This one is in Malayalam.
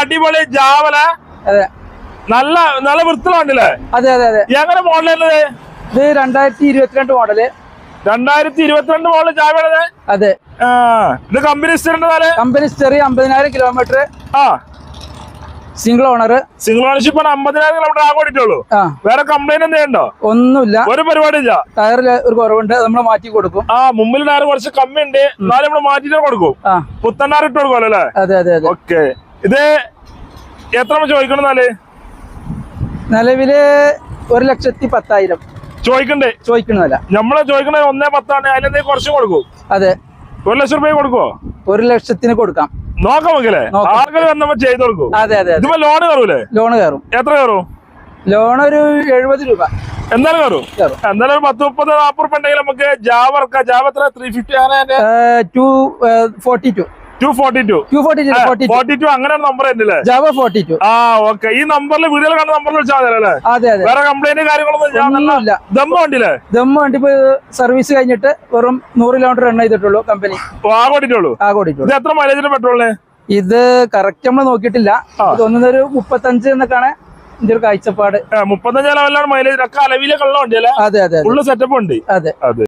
അടിപൊളി ജാവല. നല്ല നല്ല വൃത്തിലുണ്ടല്ലേ അതെ അതെ അതെ. എങ്ങനെ മോഡലത് ഇത് രണ്ടായിരത്തി ഇരുപത്തിരണ്ട് മോഡൽ. രണ്ടായിരത്തി ഇരുപത്തിരണ്ട് മോഡൽ ജാവലത്? അതെ. ഇത് കമ്പനി കമ്പനി സ്റ്ററി അമ്പതിനായിരം കിലോമീറ്റർ ആ. സിംഗിൾ ഓണർ സിംഗിൾ ഓണർഷിപ്പ് ആണ് അമ്പതിനായിരം കിലോമീറ്റർ ആകെ ഓടിയിട്ടുള്ളൂ. വേറെ കംപ്ലൈന്റ് എന്തെങ്കിലും ഉണ്ടോ ഒന്നുമില്ല. ഒരു പരിപാടി ഇല്ല. ടയറിൽ ഒരു കുറവുണ്ട്. നമ്മൾ മാറ്റി കൊടുക്കും. ആ മുമ്പിൽ ടയർ കുറച്ച് കമ്മി ഉണ്ട് എന്നാലും നമ്മൾ മാറ്റിട്ട് കൊടുക്കും. പുത്തൻ ടയർ ഇട്ട് കൊടുക്കുമല്ലോ അല്ലേ? അതെ അതെ ഓക്കെ ഇത് എത്ര ചോദിക്കണം എന്നാൽ? നിലവിൽ ഒരു ലക്ഷത്തി പത്തായിരം. ചോദിക്കണ്ടേ? ചോദിക്കണല്ല നമ്മളെ ചോദിക്കണ ഒന്നേ പത്താണ്. അതിലെന്തെങ്കിലും കുറച്ച് കൊടുക്കും. അതെ. ഒരു ലക്ഷം രൂപ കൊടുക്കുവോ? ഒരു ലക്ഷത്തിന് കൊടുക്കാം. നോക്കാം നോക്കില്ലേ നോക്കാം. ആർക്കും വന്നപ്പോ ചെയ്ത് കൊടുക്കും. അതെ അതെ ഇതിപ്പോ ലോൺ കയറൂലേ? ലോൺ കയറും. എത്ര കയറും? ലോൺ ഒരു എഴുപത് രൂപ. എന്തായാലും കയറും. എന്തായാലും ഒരു പത്ത് മുപ്പത് നാപ്പത് ഉണ്ടെങ്കിൽ നമുക്ക് ജാവ ഇറക്കാം ജാവ എത്ര ത്രീ ഫിഫ്റ്റി അങ്ങനെ two forty two two forty two two forty forty two അങ്ങനെ നമ്പർ ഉണ്ടല്ലേ ജാവ ഫോർട്ടി ടു ആ ഓക്കെ ഈ നമ്പറിൽ വീഡിയോ കാണുന്ന നമ്പറിൽ വിളിച്ചാൽ അതെ അതെ. വേറെ കംപ്ലൈന്റ് കാര്യങ്ങളൊന്നും ദമ്മ വണ്ടിയില്ലേ ദമ്മ വണ്ടി ഇപ്പൊ സർവീസ് കഴിഞ്ഞിട്ട് വെറും നൂറ് കിലോമീറ്റർ റൺ ചെയ്തിട്ടുള്ളൂ കമ്പനി ആ ഓടിയിട്ടുള്ളൂ ആ ഓടിയിട്ടുള്ളൂ ഇത് എത്ര മൈലേജിന് പെട്രോളിന് ഇത് കറക്റ്റ് നമ്മൾ നോക്കിയിട്ടില്ല. ഒരു മുപ്പത്തഞ്ച് എന്നൊക്കെയാണ് ഇതിന്റെ ഒരു കാഴ്ചപ്പാട്. മുപ്പത്തഞ്ച് ലെവലിലാണ് മൈലേജ് ഒക്കെ അലവിലെ കള്ള വണ്ടിയല്ലേ? അതെ അതെ അതെ. ഫുള്ള് സെറ്റപ്പ് ഉണ്ട്. അതെ. അതെ.